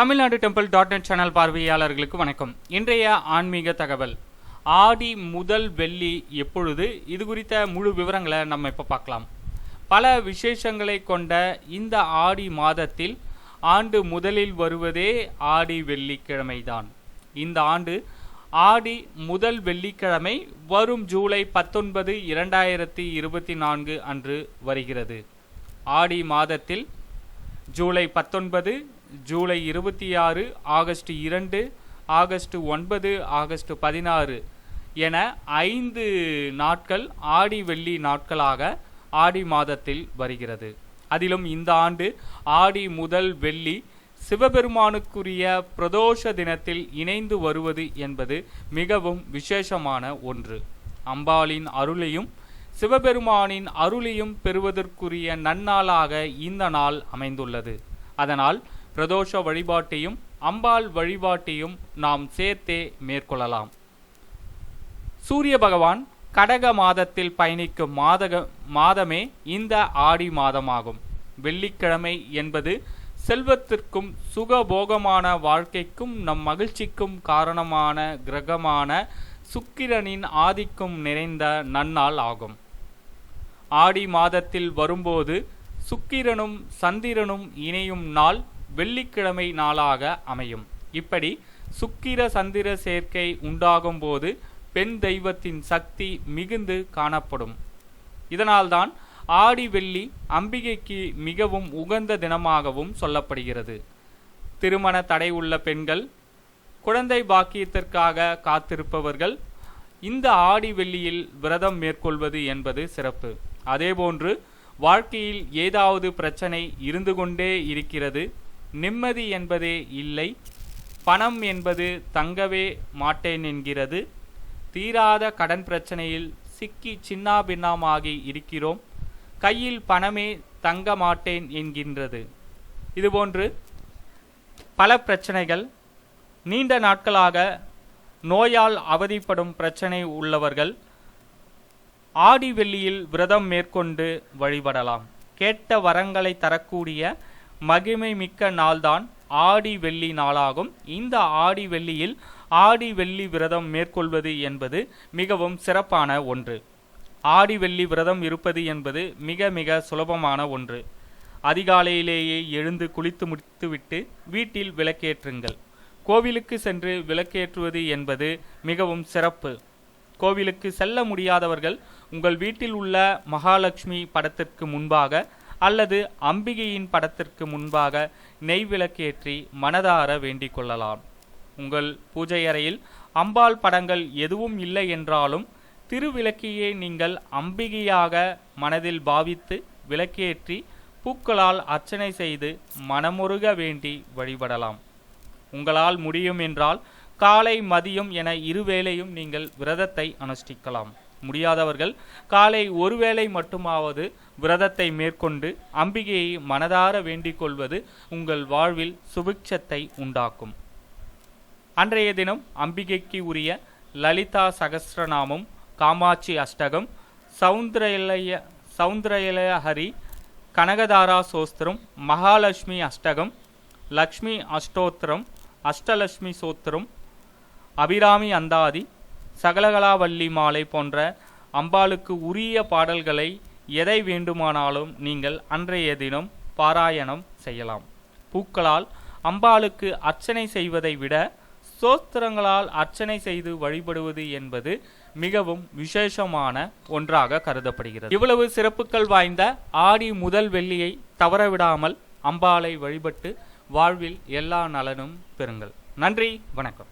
Tamil Nadu temple dot net channel பார்வையாளர்களுக்கு வணக்கம். இன்றைய ஆன்மீக தகவல். ஆடி முதல் வெள்ளி எப்பொழுது? இது குறித்த முழு விவரங்களை நம்ம இப்போ பார்க்கலாம். பல விசேஷங்களை கொண்ட இந்த ஆடி மாதத்தில் ஆண்டு முதலில் வருவதே ஆடி வெள்ளிக்கிழமைதான். இந்த ஆண்டு ஆடி முதல் வெள்ளிக்கிழமை வரும் ஜூலை பத்தொன்பது இரண்டாயிரத்தி இருபத்தி நான்கு அன்று வருகிறது. ஆடி மாதத்தில் ஜூலை பத்தொன்பது ஜூலை இருபத்தி ஆறு ஆகஸ்ட் இரண்டு ஆகஸ்ட் ஒன்பது ஆகஸ்ட் பதினாறு என ஐந்து நாட்கள் ஆடி வெள்ளி நாட்களாக ஆடி மாதத்தில் வருகிறது. அதிலும் இந்த ஆண்டு ஆடி முதல் வெள்ளி சிவபெருமானுக்குரிய பிரதோஷ தினத்தில் இணைந்து வருவது என்பது மிகவும் விசேஷமான ஒன்று. அம்பாளின் அருளையும் சிவபெருமானின் அருளையும் பெறுவதற்குரிய நன்னாளாக இந்த நாள் அமைந்துள்ளது. அதனால் பிரதோஷ வழிபாட்டையும் அம்பாள் வழிபாட்டையும் நாம் சேர்த்தே மேற்கொள்ளலாம். சூரிய பகவான் கடக மாதத்தில் பயணிக்கும் மாதக மாதமே இந்த ஆடி மாதமாகும். வெள்ளிக்கிழமை என்பது செல்வத்திற்கும் சுகபோகமான வாழ்க்கைக்கும் நம் மகிழ்ச்சிக்கும் காரணமான கிரகமான சுக்கிரனின் ஆதிக்கம் நிறைந்த நன்னாள் ஆகும். ஆடி மாதத்தில் வரும்போது சுக்கிரனும் சந்திரனும் இணையும் நாள் வெள்ளிக்கிழமை நாளாக அமையும். இப்படி சுக்கிர சந்திர சேர்க்கை உண்டாகும் போது பெண் தெய்வத்தின் சக்தி மிகுந்து காணப்படும். இதனால்தான் ஆடி வெள்ளி அம்பிகைக்கு மிகவும் உகந்த தினமாகவும் சொல்லப்படுகிறது. திருமண தடை உள்ள பெண்கள் குழந்தை பாக்கியத்திற்காக காத்திருப்பவர்கள் இந்த ஆடி வெள்ளியில் விரதம் மேற்கொள்வது என்பது சிறப்பு. அதேபோன்று வாழ்க்கையில் ஏதாவது பிரச்சனை இருந்து கொண்டே இருக்கிறது. நிம்மதி என்பதே இல்லை பணம் என்பது தங்கவே மாட்டேன் என்கிறது. தீராத கடன் பிரச்சனையில் சிக்கி சின்னாபின்னமாகி இருக்கிறோம். கையில் பணமே தங்க மாட்டேன் என்கின்றது. இதுபோன்று பல பிரச்சனைகள் நீண்ட நாட்களாக நோயால் அவதிப்படும் பிரச்சனை உள்ளவர்கள் ஆடி வெள்ளியில் விரதம் மேற்கொண்டு வழிபடலாம். கேட்ட வரங்களை தரக்கூடிய மகிமை மிக்க நாள்தான் ஆடி வெள்ளி நாளாகும். இந்த ஆடி வெள்ளியில் ஆடி வெள்ளி விரதம் மேற்கொள்வது என்பது மிகவும் சிறப்பான ஒன்று. ஆடி வெள்ளி விரதம் இருப்பது என்பது மிக மிக சுலபமான ஒன்று. அதிகாலையிலேயே எழுந்து குளித்து முடித்துவிட்டு வீட்டில் விளக்கேற்றுங்கள். கோவிலுக்கு சென்று விளக்கேற்றுவது என்பது மிகவும் சிறப்பு. கோவிலுக்கு செல்ல முடியாதவர்கள் உங்கள் வீட்டில் உள்ள மகாலட்சுமி படத்திற்கு முன்பாக அல்லது அம்பிகையின் படத்திற்கு முன்பாக நெய் விளக்கேற்றி மனதார வேண்டிக் கொள்ளலாம் உங்கள் பூஜை அறையில் அம்பாள் படங்கள் எதுவும் இல்லை என்றாலும் திருவிளக்கியை நீங்கள் அம்பிகையாக மனதில் பாவித்து விளக்கேற்றி பூக்களால் அர்ச்சனை செய்து மனமுருக வேண்டி வழிபடலாம். உங்களால் முடியும் என்றால் காலை மதியம் என இருவேளையும் நீங்கள் விரதத்தை அனுஷ்டிக்கலாம். முடியாதவர்கள் காலை ஒருவேளை மட்டுமாவது விரதத்தை மேற்கொண்டு அம்பிகையை மனதார வேண்டிக் கொள்வது உங்கள் வாழ்வில் சுபிக்ஷத்தை உண்டாக்கும். அன்றைய தினம் அம்பிகைக்கு உரிய லலிதா சகசிரநாமம் காமாட்சி அஷ்டகம் சௌந்தரலய சௌந்தரலயஹரி கனகதாரா சோஸ்திரம் மகாலட்சுமி அஷ்டகம் லக்ஷ்மி அஷ்டோத்திரம் அஷ்டலட்சுமி சோத்திரம் அபிராமி அந்தாதி சகலகலாவல்லி மாலை போன்ற அம்பாளுக்கு உரிய பாடல்களை எதை வேண்டுமானாலும் நீங்கள் அன்றைய தினம் பாராயணம் செய்யலாம். பூக்களால் அம்பாளுக்கு அர்ச்சனை செய்வதை விட சோத்திரங்களால் அர்ச்சனை செய்து வழிபடுவது என்பது மிகவும் விசேஷமான ஒன்றாக கருதப்படுகிறது. இவ்வளவு சிறப்புகள் வாய்ந்த ஆடி முதல் வெள்ளியை தவறவிடாமல் அம்பாளை வழிபட்டு வாழ்வில் எல்லா நலனும் பெறுங்கள். நன்றி வணக்கம்.